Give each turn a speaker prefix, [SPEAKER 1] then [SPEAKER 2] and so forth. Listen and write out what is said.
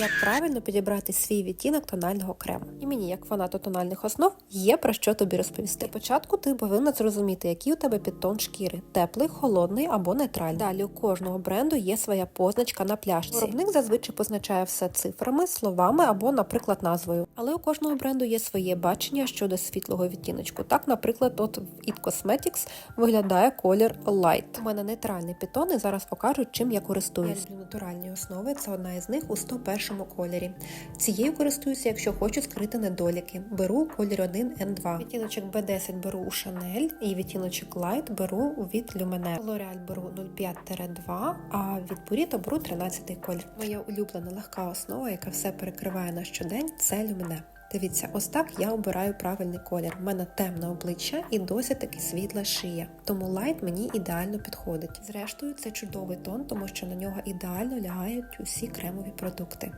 [SPEAKER 1] Як правильно підібрати свій відтінок тонального крему. І мені, як фанату тональних основ, є про що тобі розповісти. Для початку ти повинна зрозуміти, який у тебе підтон шкіри: теплий, холодний або нейтральний. Далі у кожного бренду є своя позначка на пляшці. Виробник зазвичай позначає все цифрами, словами або, наприклад, назвою. Але у кожного бренду є своє бачення щодо світлого відтіночку. Так, наприклад, от в It Cosmetics виглядає колір Light. У мене нейтральний підтон, і зараз покажу, чим я користуюсь. Натуральні основи. Це одна із них у 101 кольорі. Цією користуюся, якщо хочу скрити недоліки. Беру колір 1 N2. Відтіночок B10 беру у Chanel і відтіночок Light беру від Luminaire. L'Oreal беру 05-2, а від Burito беру 13 колір. Моя улюблена легка основа, яка все перекриває на щодень, це Luminaire. Дивіться, ось так я обираю правильний колір. У мене темне обличчя і досить таки світла шия. Тому лайт мені ідеально підходить. Зрештою, це чудовий тон, тому що на нього ідеально лягають усі кремові продукти.